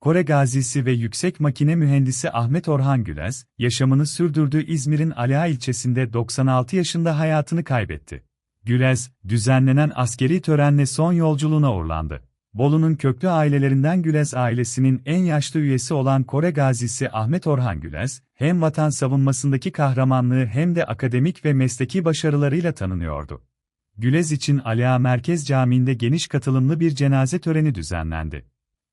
Kore gazisi ve yüksek makine mühendisi Ahmet Orhan Gülez, yaşamını sürdürdüğü İzmir'in Aliağa ilçesinde 96 yaşında hayatını kaybetti. Gülez, düzenlenen askeri törenle son yolculuğuna uğurlandı. Bolu'nun köklü ailelerinden Gülez ailesinin en yaşlı üyesi olan Kore gazisi Ahmet Orhan Gülez, hem vatan savunmasındaki kahramanlığı hem de akademik ve mesleki başarılarıyla tanınıyordu. Gülez için Aliağa Merkez Camii'nde geniş katılımlı bir cenaze töreni düzenlendi.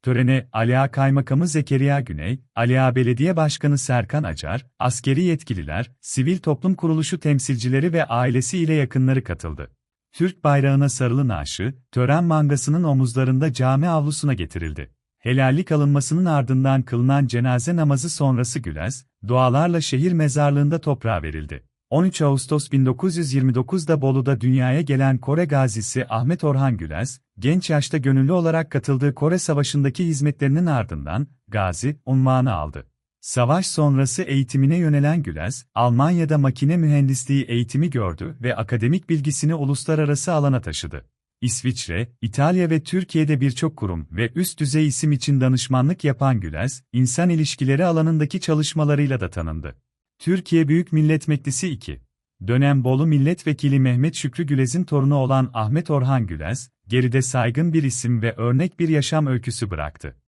Törene Aliağa Kaymakamı Zekeriya Güney, Aliağa Belediye Başkanı Serkan Acar, askeri yetkililer, sivil toplum kuruluşu temsilcileri ve ailesi ile yakınları katıldı. Türk bayrağına sarılı naaşı, tören mangasının omuzlarında cami avlusuna getirildi. Helallik alınmasının ardından kılınan cenaze namazı sonrası Gülez, dualarla şehir mezarlığında toprağa verildi. 13 Ağustos 1929'da Bolu'da dünyaya gelen Kore gazisi Ahmet Orhan Gülez, genç yaşta gönüllü olarak katıldığı Kore Savaşı'ndaki hizmetlerinin ardından, Gazi, unvanı aldı. Savaş sonrası eğitimine yönelen Gülez, Almanya'da makine mühendisliği eğitimi gördü ve akademik bilgisini uluslararası alana taşıdı. İsviçre, İtalya ve Türkiye'de birçok kurum ve üst düzey isim için danışmanlık yapan Gülez, insan ilişkileri alanındaki çalışmalarıyla da tanındı. Türkiye Büyük Millet Meclisi 2. Dönem Bolu Milletvekili Mehmet Şükrü Gülez'in torunu olan Ahmet Orhan Gülez, geride saygın bir isim ve örnek bir yaşam öyküsü bıraktı.